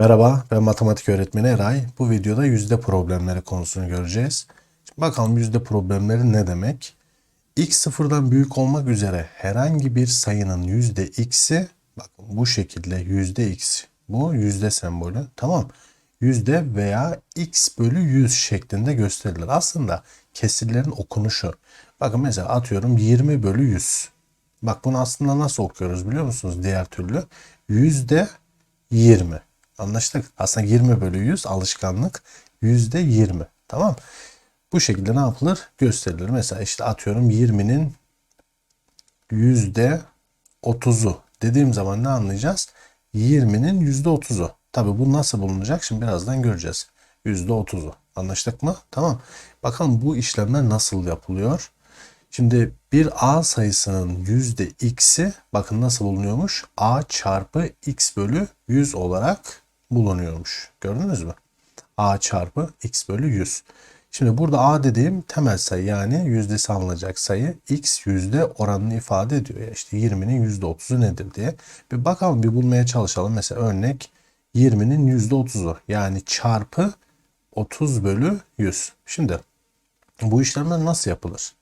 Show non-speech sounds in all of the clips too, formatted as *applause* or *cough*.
Merhaba, ben matematik öğretmeni Eray. Bu videoda yüzde problemleri konusunu göreceğiz. Şimdi bakalım yüzde problemleri ne demek? X sıfırdan büyük olmak üzere herhangi bir sayının yüzde x'i, bakın bu şekilde yüzde x, bu yüzde sembolü, tamam. Yüzde veya x bölü 100 şeklinde gösterilir. Aslında kesirlerin okunuşu. Bakın mesela atıyorum 20 bölü 100. Bak bunu aslında nasıl okuyoruz biliyor musunuz diğer türlü? Yüzde 20. Anlaştık. Aslında 20 bölü 100 alışkanlık. Yüzde 20. Tamam. Bu şekilde ne yapılır? Gösterilir. Mesela işte atıyorum 20'nin yüzde 30'u dediğim zaman ne anlayacağız? 20'nin yüzde 30'u. Tabi bu nasıl bulunacak? Şimdi birazdan göreceğiz. Yüzde 30'u. Anlaştık mı? Tamam. Bakalım bu işlemler nasıl yapılıyor? Şimdi bir A sayısının yüzde x'i bakın nasıl bulunuyormuş? A çarpı x bölü 100 olarak bulunuyormuş. Gördünüz mü? A çarpı x bölü 100. Şimdi burada A dediğim temel sayı yani yüzdesi alınacak sayı x yüzde oranını ifade ediyor. Ya işte 20'nin yüzde 30'u nedir diye. Bir bakalım bir bulmaya çalışalım. Mesela örnek 20'nin yüzde 30'u yani çarpı 30 bölü 100. Şimdi bu işlemler nasıl yapılır?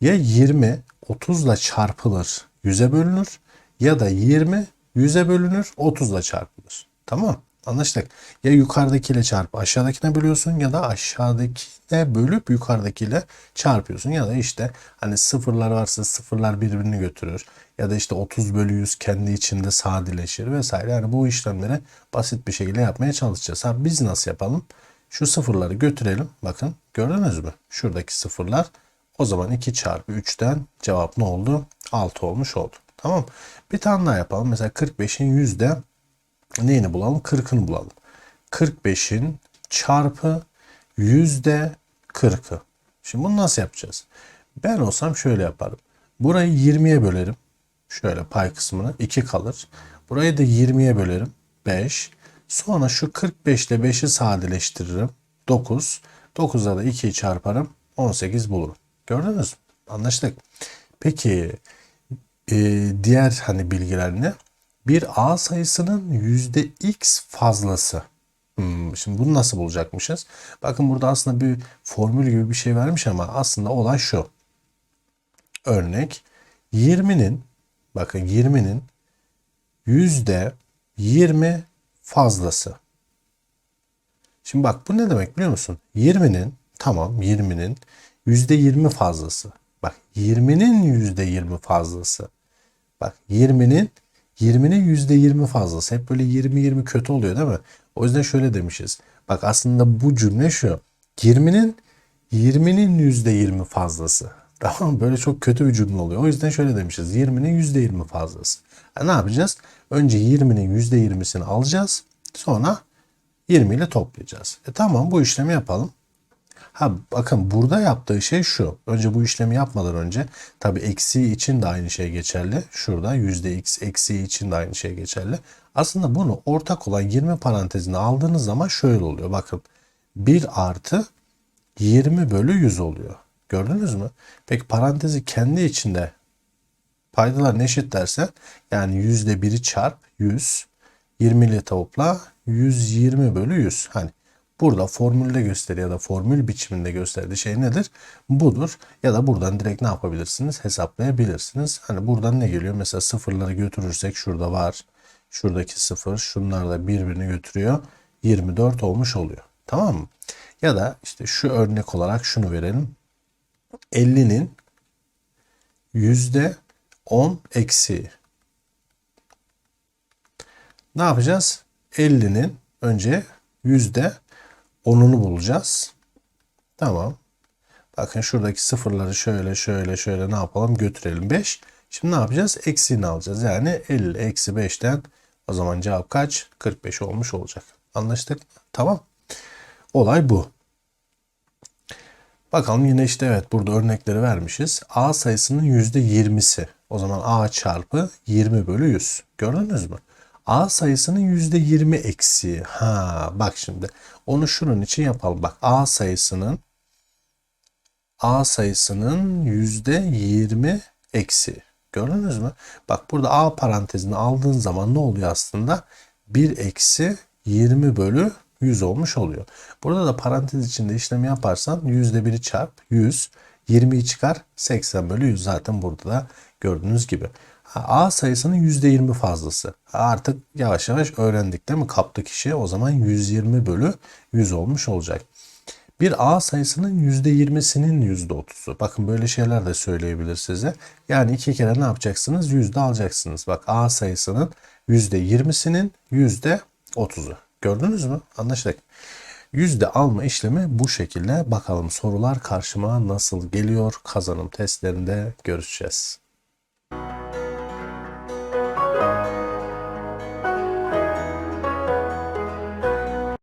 Ya 20 30 ile çarpılır 100'e bölünür ya da 20 100'e bölünür 30 ile çarpılır. Tamam anlaştık. Ya yukarıdakiyle çarp aşağıdakine bölüyorsun ya da aşağıdakine bölüp yukarıdakiyle çarpıyorsun. Ya da işte hani sıfırlar varsa sıfırlar birbirini götürür. Ya da işte 30 bölü 100 kendi içinde sadeleşir vesaire. Yani bu işlemleri basit bir şekilde yapmaya çalışacağız. Ha biz nasıl yapalım? Şu sıfırları götürelim. Bakın gördünüz mü? Şuradaki sıfırlar o zaman 2 çarpı 3'ten cevap ne oldu? 6 olmuş oldu. Tamam. Bir tane daha yapalım. Mesela 45'in yüzde neyini bulalım? 40'ını bulalım. 45'in çarpı yüzde 40'ı. Şimdi bunu nasıl yapacağız? Ben olsam şöyle yaparım. Burayı 20'ye bölerim. Şöyle pay kısmını 2 kalır. Burayı da 20'ye bölerim. 5. Sonra şu 45 ile 5'i sadeleştiririm. 9. 9'a da 2'yi çarparım. 18 bulurum. Gördünüz mü? Anlaştık. Peki e, diğer hani bilgiler ne? Bir A sayısının yüzde x fazlası. Hmm, şimdi bunu nasıl bulacakmışız? Bakın burada aslında bir formül gibi bir şey vermiş ama aslında olay şu. Örnek 20'nin bakın 20'nin yüzde 20 fazlası. Şimdi bak bu ne demek biliyor musun? 20'nin tamam 20'nin %20 fazlası. Bak 20'nin %20 fazlası. Bak 20'nin 20'nin %20 fazlası. Hep böyle 20-20 kötü oluyor değil mi? O yüzden şöyle demişiz. Bak aslında bu cümle şu. 20'nin 20'nin %20 fazlası. *laughs* Tamam? Böyle çok kötü bir cümle oluyor. O yüzden şöyle demişiz. 20'nin %20 fazlası. Yani ne yapacağız? Önce 20'nin %20'sini alacağız. Sonra 20 ile toplayacağız. E tamam bu işlemi yapalım. Ha bakın burada yaptığı şey şu. Önce bu işlemi yapmadan önce tabi eksiği için de aynı şey geçerli. Şurada yüzde x eksiği için de aynı şey geçerli. Aslında bunu ortak olan 20 parantezine aldığınız zaman şöyle oluyor. Bakın 1 artı 20 bölü 100 oluyor. Gördünüz mü? Peki parantezi kendi içinde paydalar eşit dersen yani yüzde biri çarp 100 20 ile topla 120 bölü 100. Hani Burada formülde gösteriyor ya da formül biçiminde gösterdiği şey nedir? Budur. Ya da buradan direkt ne yapabilirsiniz? Hesaplayabilirsiniz. Hani buradan ne geliyor? Mesela sıfırları götürürsek şurada var. Şuradaki sıfır. Şunlar da birbirini götürüyor. 24 olmuş oluyor. Tamam mı? Ya da işte şu örnek olarak şunu verelim. 50'nin yüzde 10 eksiği. Ne yapacağız? 50'nin önce yüzde 10'unu bulacağız. Tamam. Bakın şuradaki sıfırları şöyle şöyle şöyle ne yapalım götürelim 5. Şimdi ne yapacağız? Eksiğini alacağız. Yani 50 eksi 5'ten o zaman cevap kaç? 45 olmuş olacak. Anlaştık mı? Tamam. Olay bu. Bakalım yine işte evet burada örnekleri vermişiz. A sayısının %20'si. O zaman A çarpı 20 bölü 100. Gördünüz mü? A sayısının %20 eksiği. Ha bak şimdi. Onu şunun için yapalım. Bak A sayısının A sayısının %20 eksiği. Gördünüz mü? Bak burada A parantezini aldığın zaman ne oluyor aslında? 1 eksi 20 bölü 100 olmuş oluyor. Burada da parantez içinde işlemi yaparsan %1'i çarp 100, 20'yi çıkar 80 bölü 100 zaten burada da gördüğünüz gibi. A sayısının %20 fazlası. Artık yavaş yavaş öğrendik değil mi? Kaptı kişi o zaman 120 bölü 100 olmuş olacak. Bir A sayısının %20'sinin %30'u. Bakın böyle şeyler de söyleyebilir size. Yani iki kere ne yapacaksınız? Yüzde alacaksınız. Bak A sayısının %20'sinin %30'u. Gördünüz mü? Anlaştık. Yüzde alma işlemi bu şekilde. Bakalım sorular karşıma nasıl geliyor? Kazanım testlerinde görüşeceğiz.